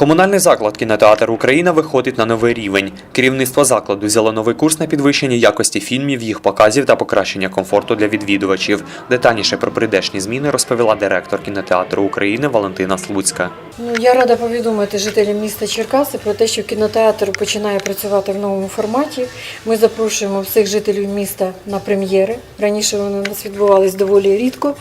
Комунальний заклад кінотеатр Україна виходить на новий рівень. Керівництво закладу взяло новий курс на підвищення якості фільмів, їх показів та покращення комфорту для відвідувачів. Детальніше про прийдешні зміни розповіла директор кінотеатру України Валентина Слуцька. Ну, я рада повідомити жителям міста Черкаси про те, що кінотеатр починає працювати в новому форматі. Ми запрошуємо всіх жителів міста на прем'єри. Раніше вони у нас відбувались доволі рідко.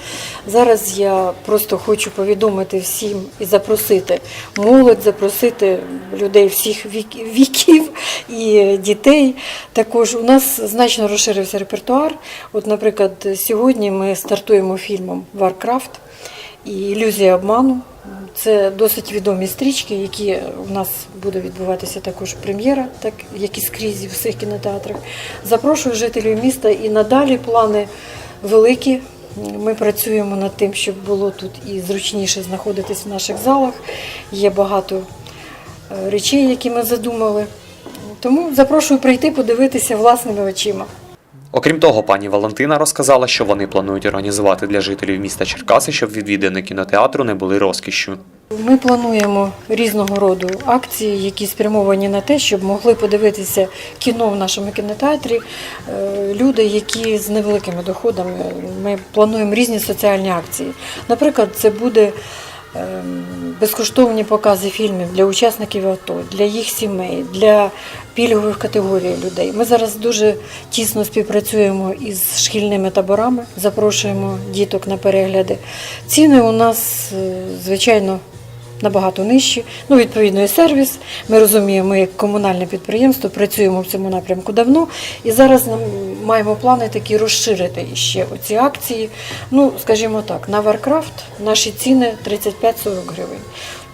Зараз я просто хочу повідомити всім і запросити молодь, запросити людей всіх віків і дітей. Також у нас значно розширився репертуар. От, наприклад, сьогодні ми стартуємо фільмом Варкрафт і ілюзія обману. Це досить відомі стрічки, які у нас буде відбуватися також прем'єра, так як і скрізь в всіх кінотеатрах. Запрошую жителів міста і надалі плани великі. Ми працюємо над тим, щоб було тут і зручніше знаходитись в наших залах. Є багато е, речей, які ми задумали. Тому запрошую прийти подивитися власними очима. Окрім того, пані Валентина розказала, що вони планують організувати для жителів міста Черкаси, щоб відвідини кінотеатру не були розкішшю. Ми плануємо різного роду акції, які спрямовані на те, щоб могли подивитися кіно в нашому кінотеатрі е, люди, які з невеликими доходами. Ми плануємо різні соціальні акції. Наприклад, це буде безкоштовні покази фільмів для учасників АТО, для їх сімей, для пільгових категорій людей. Ми зараз дуже тісно співпрацюємо із шкільними таборами, запрошуємо діток на перегляди. Ціни у нас, е, звичайно, набагато нижчі. Ну, відповідно, і сервіс. Ми розуміємо, ми як комунальне підприємство працюємо в цьому напрямку давно. І зараз нам маємо плани такі розширити ще оці акції. Ну, скажімо так, на Варкрафт наші ціни 35-40 гривень.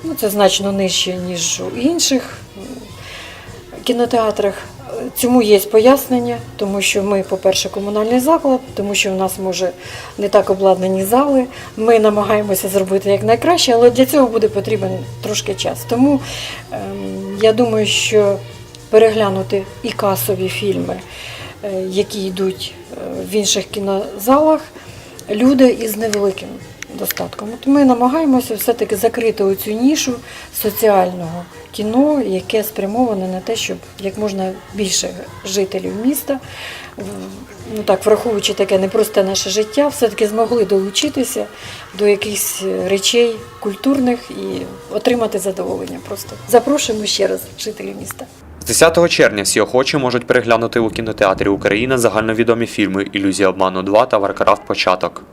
Ну, це значно нижче, ніж у інших кінотеатрах. Цьому є пояснення, тому що ми, по-перше, комунальний заклад, тому що у нас може не так обладнані зали. Ми намагаємося зробити як найкраще, але для цього буде потрібен трошки час. Тому ем, я думаю, що переглянути і касові фільми, е, які йдуть е, в інших кінозалах, люди із невеликим достатком. От ми намагаємося все-таки закрити оцю нішу соціального кіно, яке спрямоване на те, щоб як можна більше жителів міста, ну так, враховуючи таке непросте наше життя, все-таки змогли долучитися до якихось речей культурних і отримати задоволення. Просто запрошуємо ще раз жителів міста. З 10 червня всі охочі можуть переглянути у кінотеатрі Україна загальновідомі фільми Ілюзія обману 2 та Варкрафт Початок.